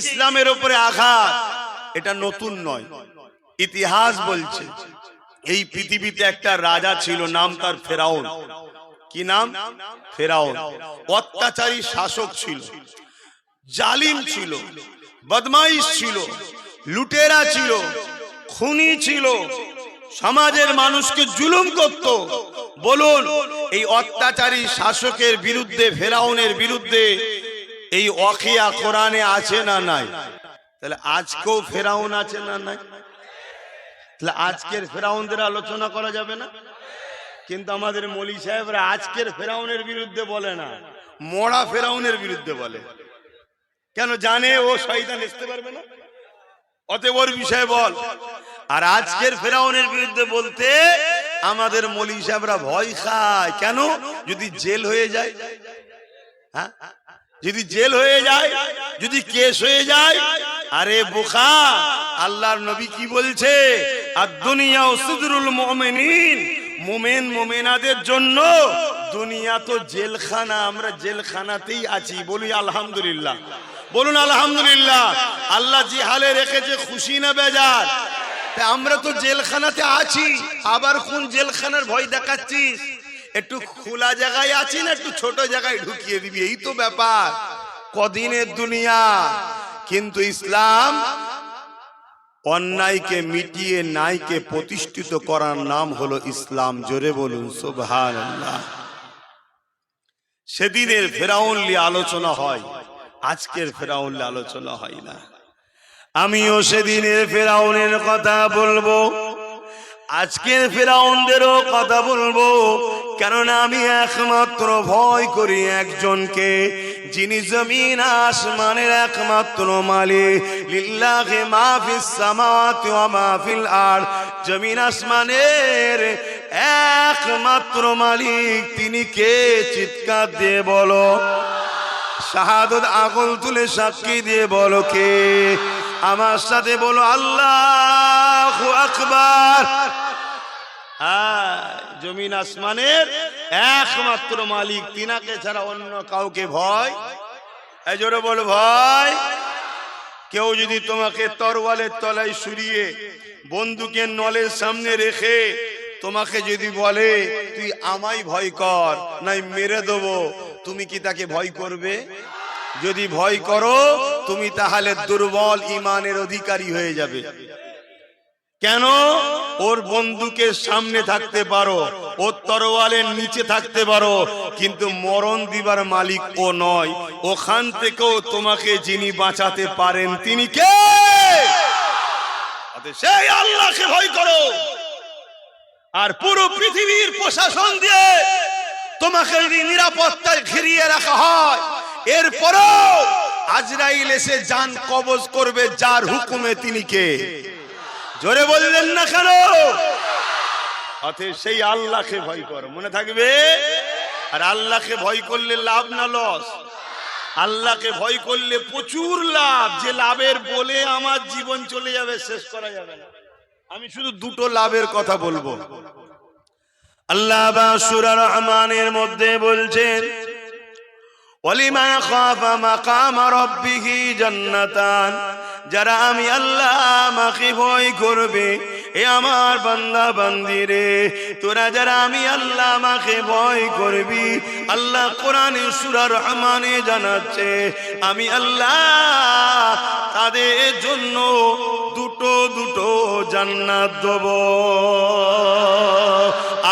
ইসলামের ওপরে আঘাত, এটা নতুন নয়। ইতিহাস বলছে, এই পৃথিবীতে একটা রাজা ছিল, নাম তার ফেরাউন। কি নাম? ফেরাউন। অত্যাচারী শাসক ছিল, জালিম ছিল, বদমাইশ ছিল, লুটেরা ছিল, খুনি ছিল। সমাজের মানুষকে জুলুম করত। বলুন, এই অত্যাচারী শাসকের বিরুদ্ধে, ফেরাউনের বিরুদ্ধে এই অখিয়া কোরআনে আছে না নাই? তাহলে আজকেও ফেরাউন আছে না নাই? তাহলে আজকের ফেরাউনদের আলোচনা করা যাবে না? কিন্তু আমাদের মলি সাহেবরা আজকের ফেরাউনের বিরুদ্ধে বলে না, মরা ফেরাউনের বিরুদ্ধে বলে। কেন জানে ও শয়তান আসতে পারবে না? অতএব ওর বিষয়ে বল। আর আজকের ফেরাউনের বিরুদ্ধে বলতে আমাদের মলি সাহেবরা ভয় খায়। কেন? যদি জেল হয়ে যায়। হ্যাঁ? যদি জেল হয়ে যায়, যদি কেস হয়ে যায়, আরে বোকা, আল্লাহর নবী কি বলছে? আর দুনিয়া সুদরুল মুমিনিন। মোমেন, মোমেনাদের জন্য দুনিয়া তো জেলখানা, আমরা জেলখানাতেই আছি, বলি আলহামদুলিল্লাহ। বলুন আলহামদুলিল্লাহ, আল্লাহ যে হালে রেখেছে খুশি না বেজার? আমরা তো জেলখানাতে আছি, আবার কোন জেলখানার ভয় দেখাচ্ছিস? একটু খোলা জায়গায় আছি না, একটু ছোট জায়গায় ঢুকিয়ে দিবি? এই তো ব্যাপার। কদিনের দুনিয়া। কিন্তু ইসলাম অন্যায়কে মিটিয়ে নাইকে প্রতিষ্ঠিত করার নাম হলো ইসলাম। জোরে বলুন সুবহান সেদিনের ফেরাউন নিয়ে আলোচনা হয়, আজকের ফেরাউন নিয়ে আলোচনা হয় না। আমিও সেদিনের ফেরাউনের কথা বলব। আজকের ফেরাউনদেরও কথা বলব, কেননা আমি একমাত্র ভয় করি একজনকে, যিনি জমিন আসমানের একমাত্র মালিক। লিল্লাহে মাহফিস সামাওয়াতি ওয়া মাহফিল আর জমিন আসমানের একমাত্র মালিক, তিনি কে? চিৎকার দিয়ে বলো। শাহাদত আগুন তুলে সাক্ষী দিয়ে বলো কে? আমার সাথে বলো, আল্লাহ আকবার। হ্যাঁ, জমিন আসমানের একমাত্র মালিক তিনাকে ছাড়া অন্য কাউকে ভয় জোরে বল ভয়। কেউ যদি তোমাকে তরওয়ালের তলায় শুরিয়ে বন্দুকের নলের সামনে রেখে তোমাকে যদি বলে তুই আমায় ভয় কর নাই মেরে দেবো তুমি কি তাকে ভয় করবে? যদি ভয় করো তুমি তাহলে দুর্বল ইমানের অধিকারী হয়ে যাবে। কেন? ওর বন্দুকের সামনে থাকতে পারো, ওর তরোয়ালের নিচে থাকতে পারো, কিন্তু মরণ দিবার মালিক ও নয়। ওখান থেকেও তোমাকে যিনি বাঁচাতে পারেন, তিনি কে? সেই আল্লাহকে ভয় করো। আর পুরো পৃথিবীর প্রশাসন দিয়ে তোমাকে যদি নিরাপত্তায় ঘিরিয়ে রাখা হয়, এরপরও আজরাইল এসে যান কবজ করবে, যার হুকুমে তিনি কে? জোরে বললেন না কেন? অতএব সেই আল্লাহকে ভয় করো। মনে থাকবে? আর আল্লাহকে ভয় করলে লাভ না লস? আল্লাহকে ভয় করলে প্রচুর লাভ। যে লাভের বলে আমার জীবন চলে যাবে, শেষ করা যাবে না। আমি শুধু দুটো লাভের কথা বলব। আল্লাহ বা সুরা রহমানের মধ্যে বলছেন, ওলিমা খাফা মাকাম রব্বিহি জান্নাতান। যারা আমি আল্লাহ আমাকে ভয় করবে, এ আমার বান্দা বান্দিরে তোরা যারা আমি আল্লাহ আমাকে ভয় করবি, আল্লাহ কোরআনে সূরা রহমানে জানাচ্ছে, আমি আল্লাহ তাদের জন্য দুটো দুটো জান্নাত দেব।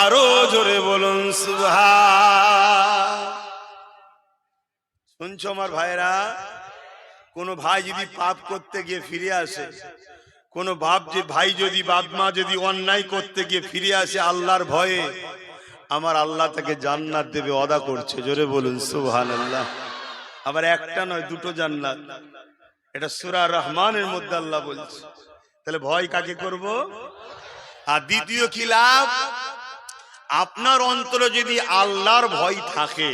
আরও জোরে বলুন, সুবহান। শুনছো আমার ভাইরা কোন ভাই যদি পাপ করতে গিয়ে ফিরে আসে, কোন বাপ যে ভাই যদি, বাপ মা যদি অন্যায় করতে গিয়ে ফিরে আসে আল্লাহর ভয়ে, আমার আল্লাহ তাকে জান্নাত দেবে অদা করছে। জোরে বলুন সুবহান আল্লাহ আবার একটা নয়, দুটো জান্নাত। এটা সুরা রহমানের মধ্যে আল্লাহ বলছে। তাহলে ভয় কাকে করব? আর দ্বিতীয় কি লাভ? আপনার অন্তরে যদি আল্লাহর ভয় থাকে,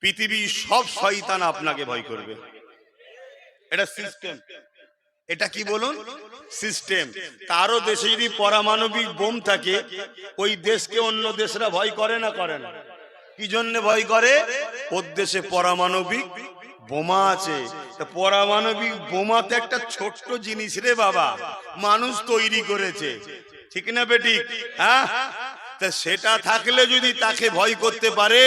পৃথিবীর সব শয়তান আপনাকে ভয় করবে। এটা সিস্টেম এটা কি বলুন? সিস্টেম তারও দেশে যদি পারমাণবিক বোম থাকে ওই দেশকে অন্য দেশরা ভয় করে না করে না কি জন্য ভয় করে? ওর দেশে পারমাণবিক বোমা আছে। পরমাণবিক বোমা তো একটা ছোট্ট জিনিস রে বাবা। মানুষ তৈরি করেছে। ঠিক না বেটি হ্যাঁ? তা সেটা থাকলে যদি তাকে ভয় করতে পারে,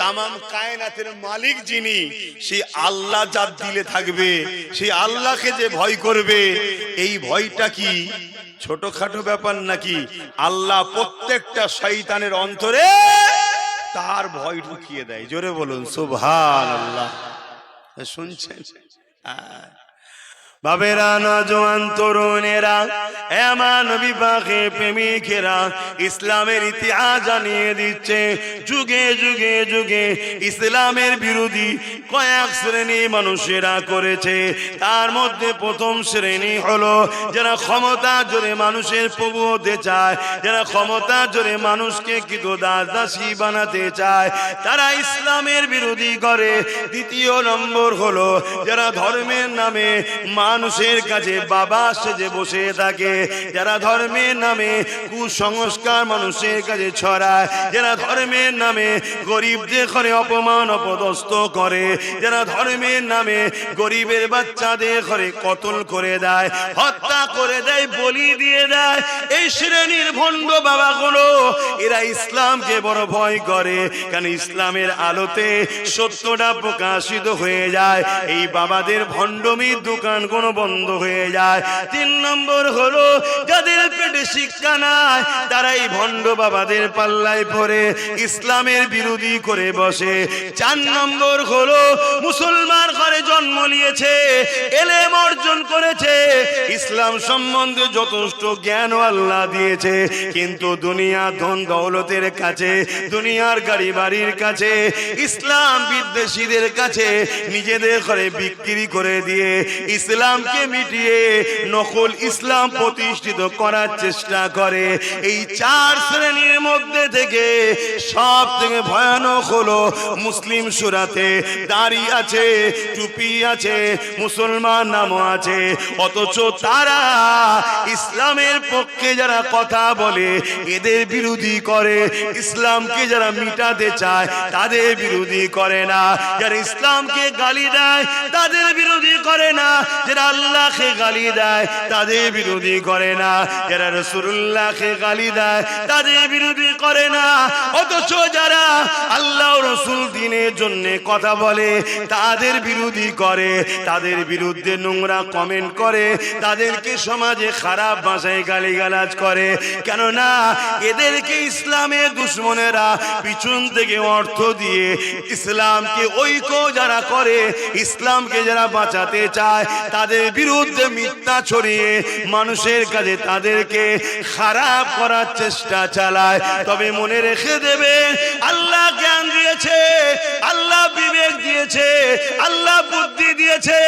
তামাম কায়নাতের মালিক যিনি, সেই আল্লাহ যার দিলে থাকবে, সেই আল্লাহকে যে ভয় করবে, এই ভয়টা কি ছোটখাটো ব্যাপার নাকি আল্লাহ প্রত্যেকটা শয়তানের অন্তরে তার ভয় ঢুকিয়ে দেয় জোরে বলুন সুভান আল্লাহ শুনছেন। বাবেরা নজওয়ান তরুণেরা, এমন বিবাহে প্রেমিকেরা ইসলামের ইতিহাস জানিয়ে দিচ্ছে। যুগে যুগে যুগে ইসলামের বিরোধী কয়েক শ্রেণি মানুষেরা করেছে। তার মধ্যে প্রথম শ্রেণি হলো যারা ক্ষমতা জোরে মানুষের প্রভু হতে চায়, যারা ক্ষমতা জোরে মানুষকে কিন্তু দাস দাসী বানাতে চায়, তারা ইসলামের বিরোধী করে। দ্বিতীয় নম্বর হলো যারা ধর্মের নামে মানুষের কাছে বাবা সেজে বসে থাকে। যারা ধর্মের নামে কুসংস্কার মানুষের কাছে ছড়ায়, যারা ধর্মের নামে গরিবদের ঘরে অপমান অপদস্থ করে, যারা ধর্মের নামে গরিবের বাচ্চাদের ঘরে কতল করে দেয়, হত্যা করে দেয়, বলি দিয়ে দেয়। এই শ্রেণির ভণ্ড বাবাগুলো, এরা ইসলামকে বড় ভয় করে কেন ইসলামের আলোতে সত্যটা প্রকাশিত হয়ে যায়। এই বাবাদের ভণ্ডমির দোকান কোনো বন্ধ হয়ে যায়। তিন নম্বর হলো, যাদের পেটে শিক্ষা নাই তারা এই ভণ্ড বাবাদের পাল্লায় পড়ে ইসলামের বিরোধী করে বসে। চার নম্বর হলো, মুসলমান ঘরে জন্ম নিয়েছে, এলেম অর্জন করেছে। ইসলাম সম্বন্ধে যথেষ্ট জ্ঞান আল্লাহ দিয়েছে, কিন্তু দুনিয়া ধন দৌলতের কাছে, দুনিয়ার গাড়ি বাড়ির কাছে, ইসলাম বিদ্বেষীদের কাছে নিজেদের ঘরে বিক্রি করে দিয়ে ইসলামকে মিটিয়ে নকল ইসলাম প্রতিষ্ঠিত করার চেষ্টা করে। এই চার শ্রেণির মধ্যে থেকে সব থেকে ভয়ানক হলো মুসলিম সুরাতে দাড়ি আছে, টুপি আছে, মুসলমান নামও আছে। অথচ তারা ইসলামের পক্ষে যারা কথা বলে, এদের বিরোধী করে। ইসলামকে যারা মিটাতে চায়, তাদের বিরোধী করে না। যারা ইসলামকে গালি দেয়, তাদের বিরোধী করে না। যারা আল্লাহকে গালি দেয়, তাদের বিরোধী করে না। যারা রসুল্লাহকে গালি দেয়, তাদের বিরোধী করে না। অথচ যারা আল্লাহ রসুল দিনের জন্য কথা বলে, তাদের বিরোধী করে। তাদের বিরুদ্ধে নোংরা কমেন্ট করে। তাদেরকে সমাজে খারাপ ভাষায় গালিগালাজ করে। কেননা এদেরকে ইসলামের দুশ্মনেরা পিছন থেকে অর্থ দিয়ে ইসলামকে ঐক্য যারা করে, ইসলামকে যারা বাঁচাতে চায়, তাদের বিরুদ্ধে মিথ্যা ছড়িয়ে মানুষের কাছে তাদেরকে খারাপ করার চেষ্টা চালায়। তবে মনে রেখে দেবে আল্লাহ জ্ঞান দিয়েছে, আল্লাহ বিবেক দিয়েছে, আল্লাহ বুদ্ধি দিয়েছে।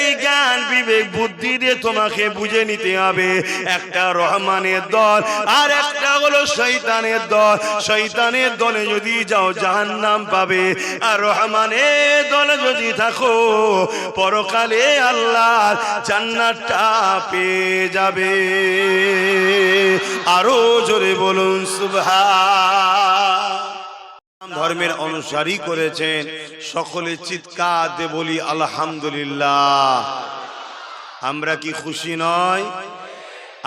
এই জ্ঞান, বিবেক, বুদ্ধি দিয়ে তোমাকে বুঝে নিতে হবে। একটা রহমানের দল আর একটা হলো শৈতানের দল। শৈতানের দলে যদি যাও, জাহান্নাম পাবে। আর রহমানের দলে যদি থাকো, পরকালে আল্লাহ জান্নাতটা পেয়ে যাবে। আরও জোরে বলুন, সুবহান। ধর্মের অনুসারী করেছেন। সকলে চিৎকার দিয়ে বলি, আলহামদুলিল্লাহ। আমরা কি খুশি নয়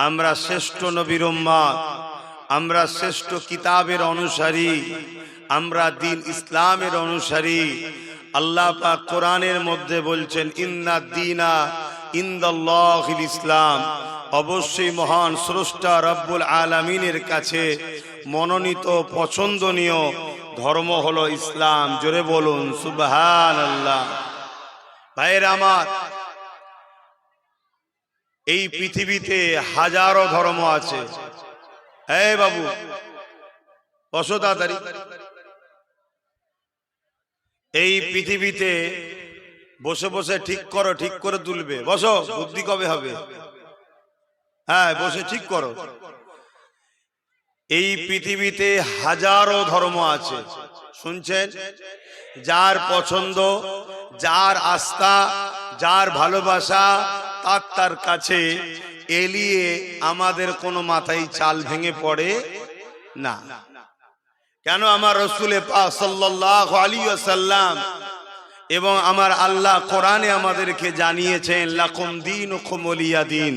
আমরা শ্রেষ্ঠ নবীর আমরা শ্রেষ্ঠ কিতাবের অনুসারী। আমরা দিন ইসলামের অনুসারী। আল্লাহ পাক কোরআনের মধ্যে বলছেন, ইন্না দিনা ইন্দাল্লাহিল ইসলাম। অবশ্যই মহান স্রষ্টা রব্বুল আলামিনের কাছে মনোনীত, পছন্দনীয় ধর্ম হলো ইসলাম। জোরে বলুন সুবহান আল্লাহ ভাইয়ের আমার, এই পৃথিবীতে হাজারো ধর্ম আছে। এই বাবু, বসো তাড়াতাড়ি। এই পৃথিবীতে বসে বসে ঠিক করো, ঠিক করে তুলবে। বসো, বুদ্ধি কবে হবে? হ্যাঁ বসে ঠিক করো। এই পৃথিবীতে হাজারো ধর্ম আছে। শুনছেন? যার পছন্দ, যার আস্থা, যার ভালোবাসা, তার তার কাছে এলিয়ে আমাদের কোনো মাথায় চাল ভেঙে পড়ে না। কেন আমার রসুলে সাল্লাহ আলী এবং আমার আল্লাহ কোরআনে আমাদেরকে জানিয়েছেন, লাকুম দিন ও খমলিয়া দিন।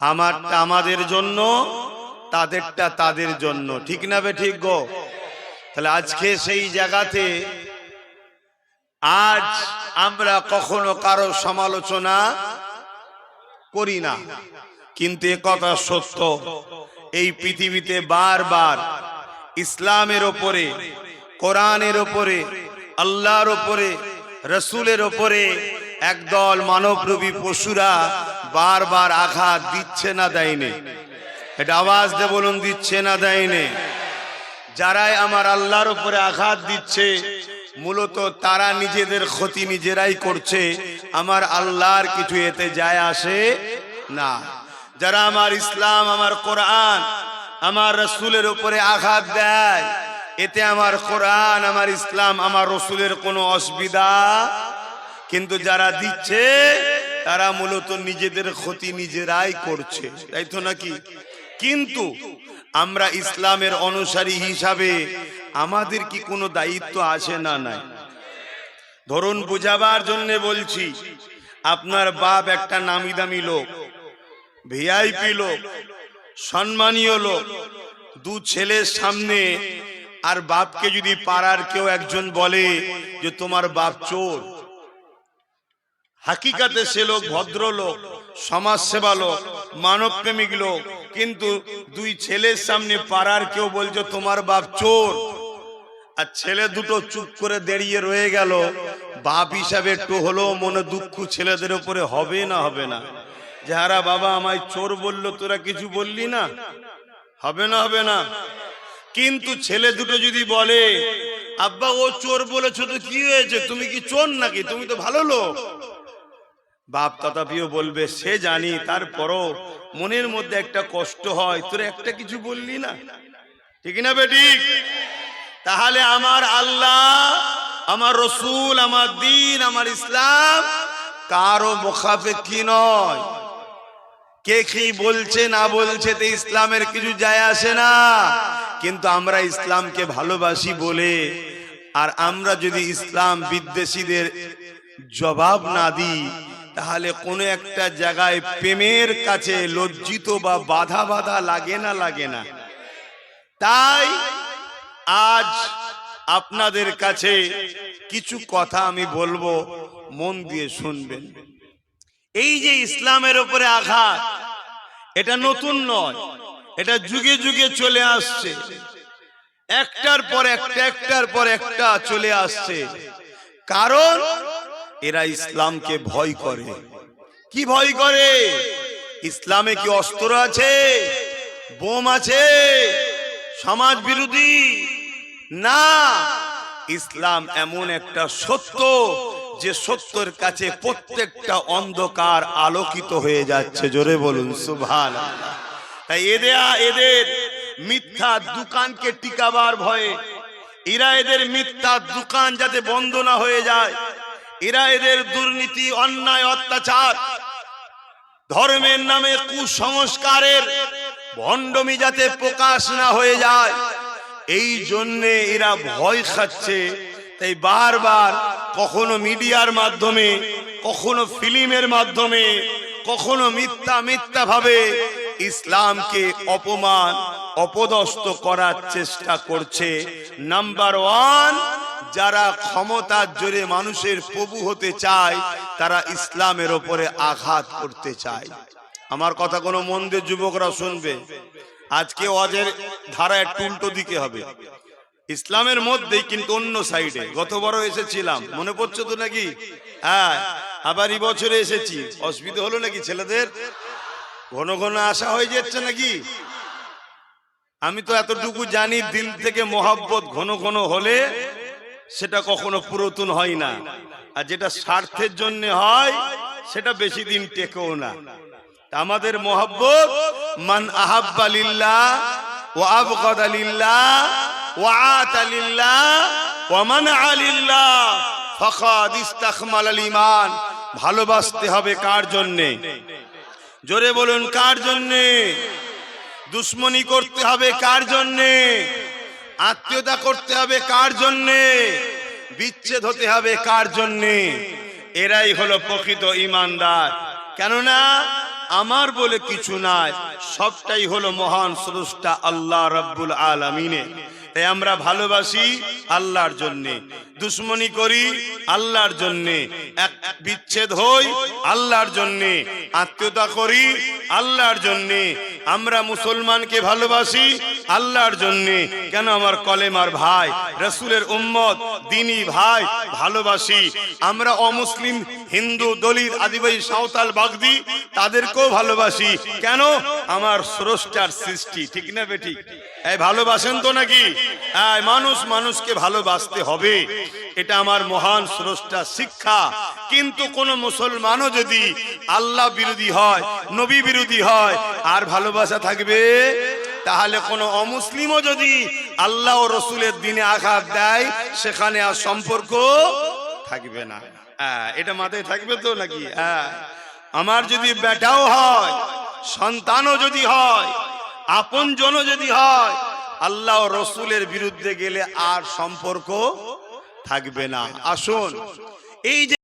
আমারটা আমাদের জন্য তাদেরটা তাদের জন্য। ঠিক না বে ঠিক গো? তাহলে আজকে সেই জায়গাতে আজ আমরা কখনো কারও সমালোচনা করি না। কিন্তু কথা সত্য, এই পৃথিবীতে বারবার ইসলামের ওপরে, কোরআনের ওপরে, আল্লাহর ওপরে, রসুলের ওপরে একদল মানবরূপী পশুরা বারবার আঘাত দিচ্ছে না দেয়নি। এটা আওয়াজ দে বলুন, দিচ্ছে না দেয়নি। যারাই আমার আল্লাহর উপরে আঘাত দিচ্ছে, মূলত তারা নিজেদের ক্ষতি নিজেরাই করছে। আমার আল্লাহর কিছু এতে যায় আসে না। যারা আমার ইসলাম, আমার কোরআন, আমার রসুলের উপরে আঘাত দেয়, এতে আমার কোরআন, আমার ইসলাম, আমার রসুলের কোনো অসুবিধা। কিন্তু যারা দিচ্ছে, তারা মূলত নিজেদের ক্ষতি নিজেরাই করছে। তাই তো নাকি? কিন্তু আমরা ইসলামের অনুসারী হিসাবে আমাদের কি কোনো দায়িত্ব আছে না নাই? ধরুন বুঝাবার জন্য বলছি, আপনার বাপ একটা নামি দামি লোক, ভিআইপি লোক, সম্মানীয় লোক, দু ছেলের সামনে আর বাপকে যদি পাড়ার কেউ একজন বলে যে তোমার বাপ চোর, হাকিকাতে সে লোক ভদ্রলোক সমাজ সেবা লোক মানব প্রেমিক লোক কিন্তু দুই ছেলের সামনে পাড়ার কেউ বলছে, তোমার বাপ চোর। আর ছেলে দুটো চুপ করে দাঁড়িয়ে রয়ে গেল। বাপ হিসাবে একটু হলেও মনে দুঃখ ছেলেদের উপরে হবে না হবে না। যাহারা, বাবা, আমায় চোর বলল, তোরা কিছু বললি না? হবে না হবে না। কিন্তু ছেলে দুটো যদি বলে, আব্বা, ও চোর বলেছ তো কি হয়েছে? তুমি কি চোর নাকি? তুমি তো ভালো লোক। বাপ তথাপিও বলবে, সে জানি তারপরও মনের মধ্যে একটা কষ্ট হয়, তোর একটা কিছু বললি না? ঠিক না বেটি তাহলে আমার আল্লাহ, আমার রসুল, আমার দিন, আমার ইসলাম কারও মুখাপে কি নয়? কে কি বলছে, না বলছে, তো ইসলামের কিছু যায় আসে না। কিন্তু আমরা ইসলামকে ভালোবাসি বলে, আর আমরা যদি ইসলাম বিদ্বেষীদের জবাব না দিই তাহলে কোনো একটা জায়গায় প্রেমের কাছে লজ্জিত বা বাধা বাধা লাগে না লাগে না। তাই আজ আপনাদের কাছে কিছু কথা আমি বলব, মন দিয়ে শুনবেন। এই যে ইসলামের উপরে আঘাত, এটা নতুন নয়, এটা যুগে যুগে চলে আসছে। একটার পর একটা, একটার পর একটা চলে আসছে। কারণ এরা ইসলামকে ভয় করে। কি ভয় করে? ইসলামে কি অস্ত্র আছে? বোম আছে? সমাজ বিরোধী? না। ইসলাম এমন একটা সত্য যে সত্যের কাছে প্রত্যেকটা অন্ধকার আলোকিত হয়ে যাচ্ছে। জোরে বলুন সুভান তাই এদের এদের মিথ্যা দোকানকে টিকাবার ভয়ে, এরা এদের মিথ্যা দোকান যাতে বন্ধ না হয়ে যায় এরা এদের দুর্নীতি, অন্যায়, অত্যাচার। ধর্মের নামে কুসংস্কারের ভণ্ডমি যাতে প্রকাশ না হয়ে যায়, এই জন্যে এরা ভয় খাচ্ছে। তাই বারবার কখনো মিডিয়ার মাধ্যমে, কখনো ফিল্মের মাধ্যমে, কখনো মিথ্যা মিথ্যা ভাবে ইসলামকে অপমান, অপদস্থ করার চেষ্টা করছে। নাম্বার ওয়ান যারা ক্ষমতার জোরে মানুষের প্রভু হতে চায়, তারা ইসলামের ওপরে আঘাত করতে চায়। আমার কথা কোনো মন্দির যুবকরা শুনবে। আজকে অজের ধারা একটু উল্টো দিকে হবে। ইসলামের মধ্যেই কিন্তু অন্য সাইডে। গতবারও এসেছিলাম। মনে পড়ছে তো নাকি? হ্যাঁ আবার এই বছরে এসেছি। অসুবিধা হলো নাকি ছেলেদের? ঘন ঘন আসা হয়ে যাচ্ছে নাকি? আমি তো এতটুকু জানি, দিল থেকে মহাব্বত ঘন ঘন হলে সেটা কখনো পুরাতন হয় না। আর যেটা স্বার্থের জন্য হয়, সেটা বেশি দিন টেকেও না। আমাদের মহাব্বত, মান আহাব্বালিল্লাহ ও আবগাদালিল্লাহ ও আতালিল্লাহ ও মান আলিল্লাহ ফখাদ ইস্তাকমাল আল ইমান ভালোবাসতে হবে কার জন্যে? জোরে বলুন, কার জন্যে? দুশ্মনী করতে হবে কার জন্যে? আত্মীয়তা করতে হবে কার জন্যে? বিচ্ছেদ হতে হবে কার জন্যে? এরাই হলো প্রকৃত ইমানদার। কেননা, আমার বলে কিছু নাই, সবটাই হলো মহান স্রষ্টা আল্লাহ রাব্বুল আলামিনে। তাই আমরা ভালোবাসি আল্লাহর জন্যে, দুশ্মনী করি আল্লাহর জন্যে, এক বিচ্ছেদ হই আল্লাহর জন্যে, আত্মীয়তা করি আল্লাহর জন্যে আমরা মুসলমানকে ভালোবাসি আল্লাহর জন্য। কেন আমার কলেমার ভাই, রসুলের উম্মত, দিনী ভাই, ভালোবাসি। আমরা অমুসলিম হিন্দু দলিত আদিবাসী সাঁওতাল বাগদি, তাদেরকেও ভালোবাসি। কেন? আমার স্রষ্টার সৃষ্টি, ঠিক না বেটি এই ভালোবাসেন তো নাকি? মানুষ মানুষকে ভালোবাসতে হবে। এটা আমার মহান স্রষ্টা শিক্ষা। কিন্তু কোন মুসলমানও যদি আল্লাহ বিরোধী হয়, নবী বিরোধী হয়, আর ভালোবাসা থাকবে, তাহলে কোন অমুসলিমও যদি আল্লাহ ও রসুলের দিনে আঘাত দেয়, সেখানে আর সম্পর্ক থাকবে না। এটা মাথায় থাকবে তো নাকি? হ্যাঁ আমার যদি বেটাও হয় সন্তানও যদি হয় আপন জনও যদি হয় আল্লাহ রসুলের বিরুদ্ধে গেলে আর সম্পর্ক থাকবে না। আসুন এই যে